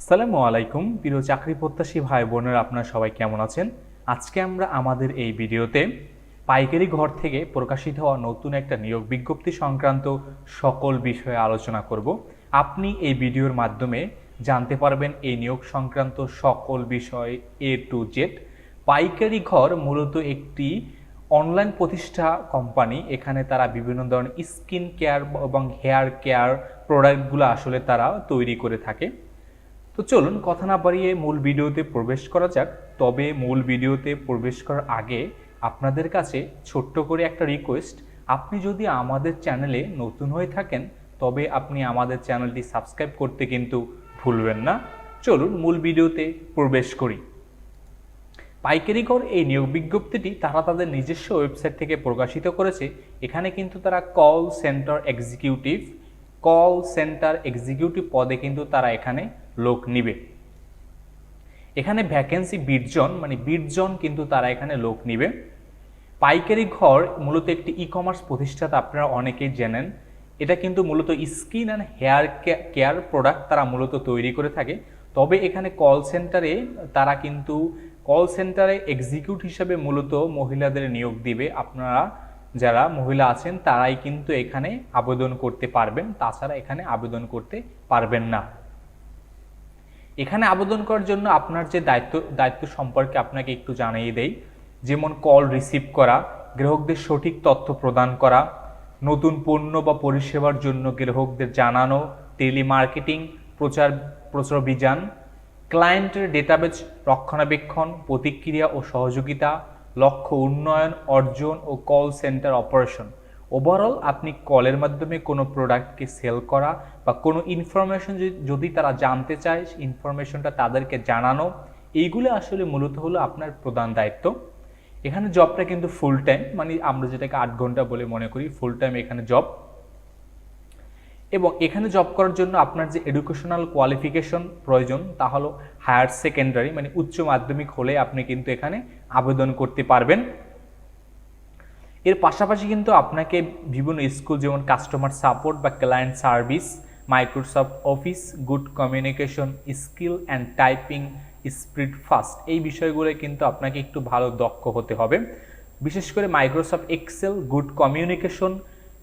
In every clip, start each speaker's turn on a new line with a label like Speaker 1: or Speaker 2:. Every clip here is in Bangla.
Speaker 1: আসসালামু আলাইকুম, প্রিয় চাকরি প্রত্যাশী ভাই বোনেরা, আপনারা সবাই কেমন আছেন? আজকে আমরা আমাদের এই ভিডিওতে পাইকারি ঘর থেকে প্রকাশিত হওয়া নতুন একটা নিয়োগ বিজ্ঞপ্তি সংক্রান্ত সকল বিষয়ে আলোচনা করব। আপনি এই ভিডিওর মাধ্যমে জানতে পারবেন এই নিয়োগ সংক্রান্ত সকল বিষয় এ টু জেড পাইকারি ঘর মূলত একটি অনলাইন প্রতিষ্ঠা কোম্পানি, এখানে তারা বিভিন্ন ধরনের স্কিন কেয়ার এবং হেয়ার কেয়ার প্রোডাক্টগুলো আসলে তারা তৈরি করে থাকে। তো চলুন কথা না বাড়িয়ে মূল ভিডিওতে প্রবেশ করা যাক। তবে মূল ভিডিওতে প্রবেশ করার আগে আপনাদের কাছে ছোট্ট করে একটা রিকোয়েস্ট আপনি যদি আমাদের চ্যানেলে নতুন হয়ে থাকেন, তবে আপনি আমাদের চ্যানেলটি সাবস্ক্রাইব করতে কিন্তু ভুলবেন না। চলুন মূল ভিডিওতে প্রবেশ করি। পাইকারি কর এই নিয়োগ বিজ্ঞপ্তিটি তারা তাদের নিজস্ব ওয়েবসাইট থেকে প্রকাশিত করেছে। এখানে কিন্তু তারা call centre executive call centre executive পদে কিন্তু তারা এখানে লোক নিবে। এখানে ভ্যাকেন্সি বিটজন মানে বিটজন কিন্তু তারা এখানে লোক নিবে। পাইকারি ঘর মূলত একটি ই কমার্স প্রতিষ্ঠাতা আপনারা অনেকেই জানেন। এটা কিন্তু মূলত skin and hair care product তারা মূলত তৈরি করে থাকে। তবে এখানে কল সেন্টারে তারা কিন্তু কল সেন্টারে এক্সিকিউট হিসেবে মূলত মহিলাদের নিয়োগ দিবে। আপনারা যারা মহিলা আছেন, তারাই কিন্তু এখানে আবেদন করতে পারবেন। তাছাড়া এখানে আবেদন করতে পারবেন না। এখানে আবেদন করার জন্য আপনার যে দায়িত্ব দায়িত্ব সম্পর্কে আপনাকে একটু জানিয়ে দেই। যেমন কল রিসিভ করা, গ্রাহকদের সঠিক তথ্য প্রদান করা, নতুন পণ্য বা পরিষেবার জন্য গ্রাহকদের জানানো, টেলিমার্কেটিং, প্রচার, প্রচারাভিযান ক্লায়েন্টের ডেটাবেজ রক্ষণাবেক্ষণ, প্রতিক্রিয়া ও সহযোগিতা, লক্ষ্য উন্নয়ন, অর্জন ও কল সেন্টার অপারেশন ওভারঅল আপনি কলের মাধ্যমে কোনো প্রোডাক্টকে সেল করা বা কোনো ইনফরমেশন যদি তারা জানতে চায় ইনফরমেশনটা তাদেরকে জানানো, এইগুলো আসলে মূলত হলো আপনার প্রধান দায়িত্ব। এখানে জবটা কিন্তু ফুল টাইম মানে আমরা যেটাকে আট ঘণ্টা বলে মনে করি ফুল টাইম এখানে জব এবং এখানে জব করার জন্য আপনার যে এডুকেশনাল কোয়ালিফিকেশন প্রয়োজন, তা হলো হায়ার সেকেন্ডারি মানে উচ্চ মাধ্যমিক হলে আপনি কিন্তু এখানে আবেদন করতে পারবেন। এর পাশাপাশি কিন্তু আপনাকে বিভিন্ন স্কুল, যেমন কাস্টমার সাপোর্ট বা client service Microsoft Office good communication skill and typing speed fast এই বিষয়গুলো কিন্তু আপনাকে একটু ভালো দক্ষ হতে হবে। বিশেষ করে মাইক্রোসফট এক্সেল গুড কমিউনিকেশন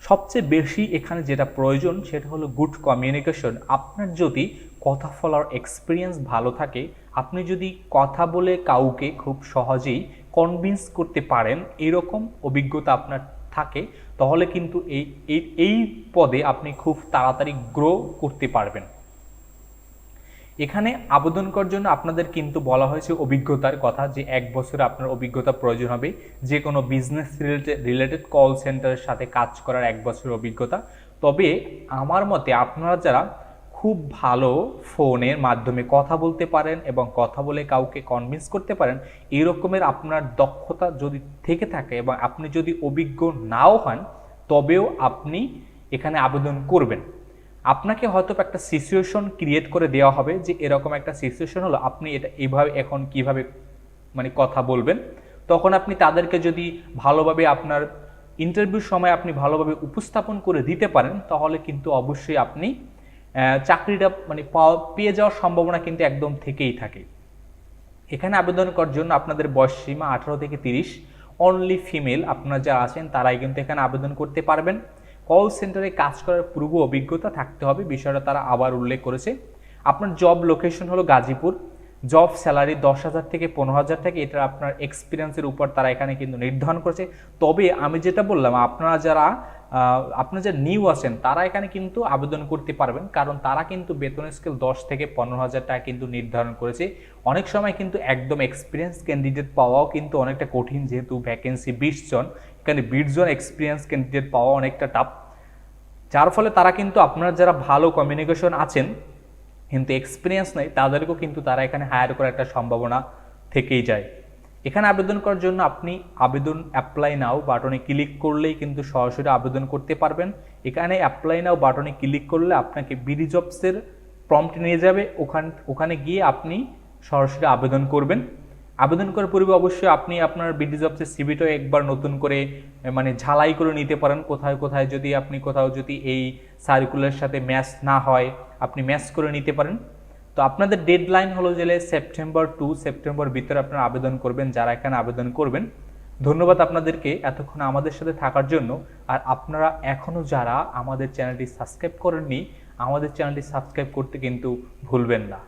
Speaker 1: সবচেয়ে বেশি এখানে যেটা প্রয়োজন সেটা হলো গুড কমিউনিকেশন আপনার যদি কথা বলার এক্সপিরিয়েন্স ভালো থাকে, আপনি যদি কথা বলে কাউকে খুব সহজেই কনভিন্স করতে পারেন, এরকম অভিজ্ঞতা আপনার থাকে, তাহলে কিন্তু এই এই পদে আপনি খুব তাড়াতাড়ি গ্রো করতে পারবেন। এখানে আবেদন করার জন্য আপনাদের কিন্তু বলা হয়েছে অভিজ্ঞতার কথা, যে এক বছরে আপনার অভিজ্ঞতা প্রয়োজন হবে। যে কোনো বিজনেস রিলেটেড রিলেটেড কল সেন্টারের সাথে কাজ করার এক বছরের অভিজ্ঞতা। তবে আমার মতে আপনারা যারা খুব ভালো ফোনের মাধ্যমে কথা বলতে পারেন এবং কথা বলে কাউকে কনভিন্স করতে পারেন, এই রকমের আপনার দক্ষতা যদি থেকে থাকে এবং আপনি যদি অভিজ্ঞ নাও হন, তবেও আপনি এখানে আবেদন করবেন। আপনাকে হয়তো একটা সিচুয়েশন ক্রিয়েট করে দেওয়া হবে যে এরকম একটা সিচুয়েশন হলো, আপনি এটা এইভাবে এখন কীভাবে মানে কথা বলবেন। তখন আপনি তাদেরকে যদি ভালোভাবে আপনার ইন্টারভিউর সময় আপনি ভালোভাবে উপস্থাপন করে দিতে পারেন, তাহলে কিন্তু অবশ্যই আপনি চাকরিটা মানে পেয়ে যাওয়ার সম্ভাবনা কিন্তু একদম থেকেই থাকে। এখানে আবেদন করার জন্য আপনাদের বয়স সীমা আঠারো থেকে তিরিশ। অনলি ফিমেল আপনারা যারা আছেন, তারাই কিন্তু এখানে আবেদন করতে পারবেন। কল সেন্টারে কাজ করার পূর্ব অভিজ্ঞতা থাকতে হবে, বিষয়টা তারা আবার উল্লেখ করেছে। আপনার জব লোকেশন হলো গাজীপুর। জব স্যালারি দশ হাজার থেকে পনেরো হাজার থেকে এটা আপনার এক্সপিরিয়েন্সের উপর তারা এখানে কিন্তু নির্ধারণ করেছে। তবে আমি যেটা বললাম, আপনারা যারা আপনারা যারা নিউ আছেন, তারা এখানে কিন্তু আবেদন করতে পারবেন, কারণ তারা কিন্তু বেতন স্কেল দশ থেকে পনেরো হাজার টাকা কিন্তু নির্ধারণ করেছে। অনেক সময় কিন্তু একদম এক্সপিরিয়েন্স ক্যান্ডিডেট পাওয়াও কিন্তু অনেকটা কঠিন, যেহেতু ভ্যাকেন্সি বিশ জন, এখানে বিশ জন এক্সপিরিয়েন্স ক্যান্ডিডেট পাওয়া অনেকটা টাফ যার ফলে তারা কিন্তু আপনার যারা ভালো কমিউনিকেশন আছেন কিন্তু এক্সপিরিয়েন্স নেই, তাদেরকেও কিন্তু তারা এখানে হায়ার করার একটা সম্ভাবনা থেকেই যায়। এখানে আবেদন করার জন্য আপনি আবেদন অ্যাপ্লাই নাও বাটনে ক্লিক করলেই কিন্তু সরাসরি আবেদন করতে পারবেন। এখানে অ্যাপ্লাই নাও বাটনে ক্লিক করলে আপনাকে বিডি জবসের প্রম্পট নিয়ে যাবে। ওখান, ওখানে গিয়ে আপনি সরাসরি আবেদন করবেন। আবেদন করার পূর্বে অবশ্যই আপনি আপনার বিডি জবসের সিবিটাও একবার নতুন করে মানে ঝালাই করে নিতে পারেন। কোথায় কোথায় যদি আপনি, কোথাও যদি এই সার্কুলার সাথে ম্যাচ না হয়, আপনি ম্যাচ করে নিতে পারেন। তো আপনাদের ডেডলাইন হলো যে সেপ্টেম্বর টু সেপ্টেম্বর ভিতরে আপনারা আবেদন করবেন, যারা এখানে আবেদন করবেন। ধন্যবাদ আপনাদেরকে এতক্ষণ আমাদের সাথে থাকার জন্য। আর আপনারা এখনও যারা আমাদের চ্যানেলটি সাবস্ক্রাইব করেননি, আমাদের চ্যানেলটি সাবস্ক্রাইব করতে কিন্তু ভুলবেন না।